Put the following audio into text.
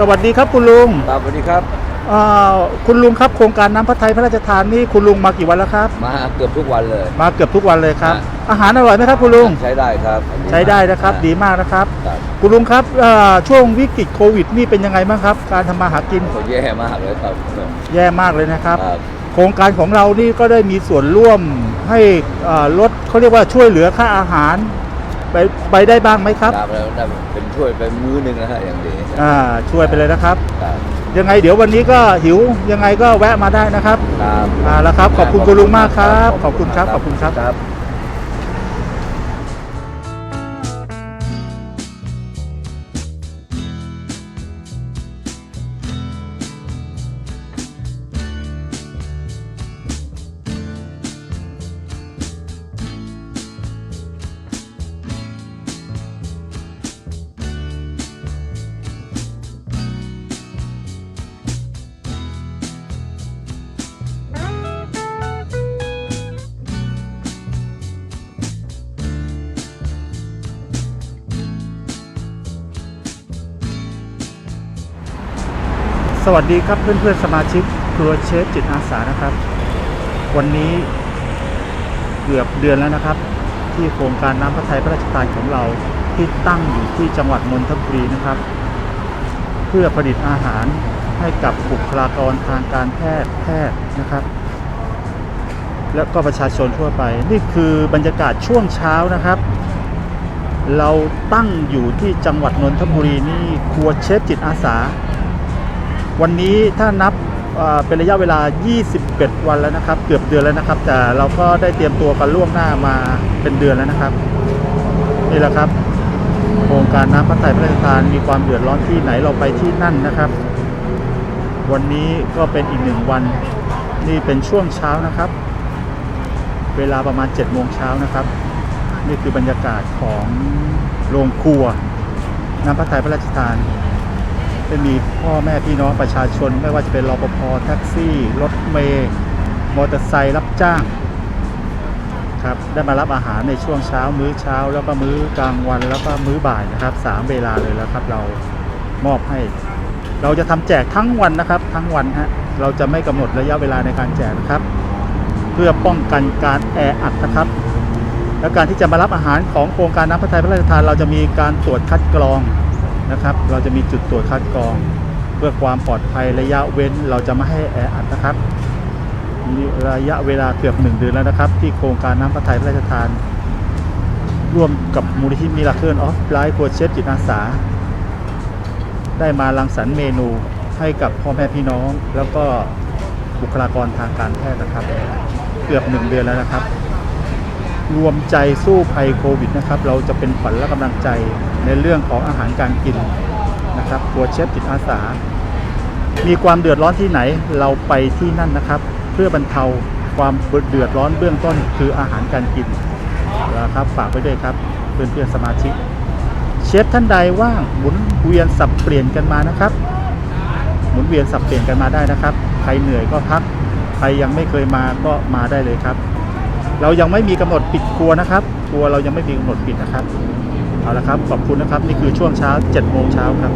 สวัสดีครับคุณลุงครับสวัสดีครับเอ่อคุณลุงครับโครงการน้ำพระทัยพระราชทานนี่คุณลุงมากี่วันแล้วครับ มาเกือบทุกวันเลย มาเกือบทุกวันเลยครับ ฮะ อาหารอร่อยไหมครับคุณลุง ใช้ได้ครับใช้ได้นะครับ ดีมากนะครับ ครับคุณลุงครับเอ่อช่วงวิกฤตโควิดนี่เป็นยังไงบ้างครับ การทำมาหากินโหแย่มากเลยครับแย่มากเลยนะครับ ครับ โครงการของเรานี่ก็ได้มีส่วนร่วมให้เอ่อลดเขาเรียกว่าช่วยเหลือค่าอาหาร ไปไปได้บ้างไหมครับ ครับแล้วได้เป็นช่วยเป็นมื้อหนึ่งนะฮะอย่างดีอ่า ช่วยไปเลยนะครับ ครับยังไงเดี๋ยววันนี้ก็หิวยังไงก็แวะมาได้นะครับ ครับ อ่าแล้วครับขอบคุณคุณลุงมากครับขอบคุณครับขอบคุณครับ ครับ สวัสดีครับเพื่อนๆสมาชิกครัวเชฟจิตอาสานะครับ วันนี้เกือบเดือนแล้วนะครับ ที่โครงการน้ำพระทัยพระราชทานของเราที่ตั้งอยู่ที่จังหวัดนนทบุรีนะครับ เพื่อผลิตอาหารให้กับบุคลากรทางการแพทย์แพทย์นะครับ แล้วก็ประชาชนทั่วไป นี่คือบรรยากาศช่วงเช้านะครับ เราตั้งอยู่ที่จังหวัดนนทบุรีนี่ครัวเชฟจิตอาสา วันนี้ถ้านับเป็นระยะเวลา 21 วันแล้วนะครับ เกือบเดือนแล้วนะครับ แต่เราก็ได้เตรียมตัวกันล่วงหน้ามาเป็นเดือนแล้วนะครับ นี่แหละครับ โครงการน้ำพระทัยพระราชทานมีความเดือดร้อนที่ไหนเราไปที่นั่นนะครับ วันนี้ก็เป็นอีกหนึ่งวัน นี่เป็นช่วงเช้านะครับ เวลาประมาณ7โมงเช้านะครับ นี่คือบรรยากาศของโรงครัวน้ำพระทัยพระราชทาน ได้มีพ่อแม่พี่น้องประชาชน ไม่ว่าจะเป็นรปภแท็กซี่รถเมย์มอเตอร์ไซค์รับจ้างครับได้มารับอาหารในช่วงเช้ามื้อเช้า แล้วก็มื้อกลางวันแล้วก็มื้อบ่ายนะครับสามเวลาเลยแล้วครับเรามอบให้ เราจะทำแจกทั้งวันนะครับ ทั้งวันฮะเราจะไม่กำหนดระยะเวลาในการแจกนะครับ เพื่อป้องกันการแออัดนะครับ และการที่จะมารับอาหารของโครงการน้ำพระทัยพระราชทานเราจะมีการตรวจคัดกรอง นะครับ เราจะมีจุดตรวจคัดกรอง เพื่อความปลอดภัยระยะเว้นเราจะไม่ให้แออัดนะครับมีระยะเวลาเกือบหนึ่งเดือนแล้วนะครับ ที่โครงการน้ำพระทัยพระราชทาน ร่วมกับมูลนิธิมิราเคิลออฟไลฟ์โคเชฟจิตอาสา ได้มารังสรรค์เมนูให้กับพ่อแม่พี่น้อง แล้วก็บุคลากรทางการแพทย์นะครับ เกือบหนึ่งเดือนแล้วนะครับ รวมใจสู้ภัยโควิดนะครับ เราจะเป็นขวัญและกำลังใจในเรื่องของอาหารการกินนะครับครัวเชฟจิตอาสา มีความเดือดร้อนที่ไหนเราไปที่นั่นนะครับ เพื่อบรรเทาความเดือดร้อนเบื้องต้นคืออาหารการกินนะครับฝากไว้ด้วยครับเพื่อนๆสมาชิก เชฟท่านใดว่างหมุนเวียนสับเปลี่ยนกันมานะครับ หมุนเวียนสับเปลี่ยนกันมาได้นะครับ ใครเหนื่อยก็พัก ใครยังไม่เคยมาก็มาได้เลยครับ เรายังไม่มีกำหนดปิดครัวนะครับ ครัวเรายังไม่มีกำหนดปิดนะครับ เอาละครับ ขอบคุณนะครับ นี่คือช่วงเช้า7โมงเช้าครับ